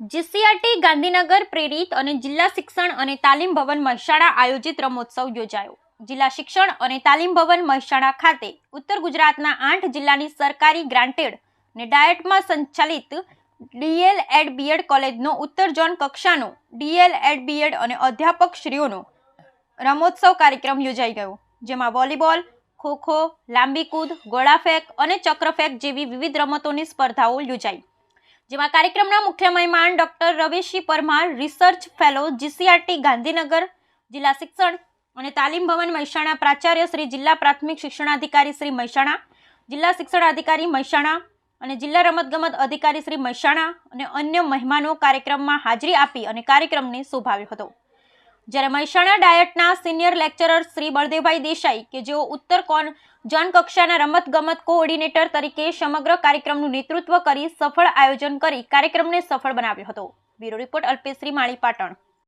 GCRT Gandhinagar પ્રેરિત અને જિલ્લા શિક્ષણ અને તાલીમ ભવન મહેસાણા આયોજિત રમોત્સવ યોજાયો. જિલ્લા શિક્ષણ અને તાલીમ ભવન મહેસાણા ખાતે ઉત્તર ગુજરાતના આઠ જિલ્લાની સરકારી ગ્રાન્ટેડ અને ડાયટમાં સંચાલિત ડીએલ એડ બીએડ કોલેજનો ઉત્તર ઝોન કક્ષાનો ડીએલ એડ બીએડ અને અધ્યાપક શ્રીઓનો રમોત્સવ કાર્યક્રમ યોજાઈ ગયો, જેમાં વોલીબોલ ખોખો લાંબી કૂદ, ગોળાફેંક અને ચક્રફેંક જેવી વિવિધ રમતોની સ્પર્ધાઓ યોજાઈ. જેમાં કાર્યક્રમના મુખ્ય મહેમાન doctor Ravishi Parmar, research fellow, GCRT Gandhinagar, જિલ્લા શિક્ષણ અને તાલીમ ભવન મહેસાણા, પ્રાચાર્ય શ્રી જિલ્લા પ્રાથમિક શિક્ષણાધિકારી શ્રી મહેસાણા, જિલ્લા શિક્ષણાધિકારી મહેસાણા અને જિલ્લા રમતગમત અધિકારી શ્રી મહેસાણા અને અન્ય મહેમાનો કાર્યક્રમમાં હાજરી આપી અને કાર્યક્રમને શોભાવ્યો હતો. જ્યારે મહેસાણા ડાયટના સિનિયર લેક્ચરર શ્રી બળદેવભાઈ દેસાઈ કે જેઓ ઉત્તર કોન જનકક્ષાના રમતગમત કોઓર્ડિનેટર તરીકે સમગ્ર કાર્યક્રમનું નેતૃત્વ કરી સફળ આયોજન કરી કાર્યક્રમને સફળ બનાવ્યો હતો. Bureau report Alpeshri Mali Patan.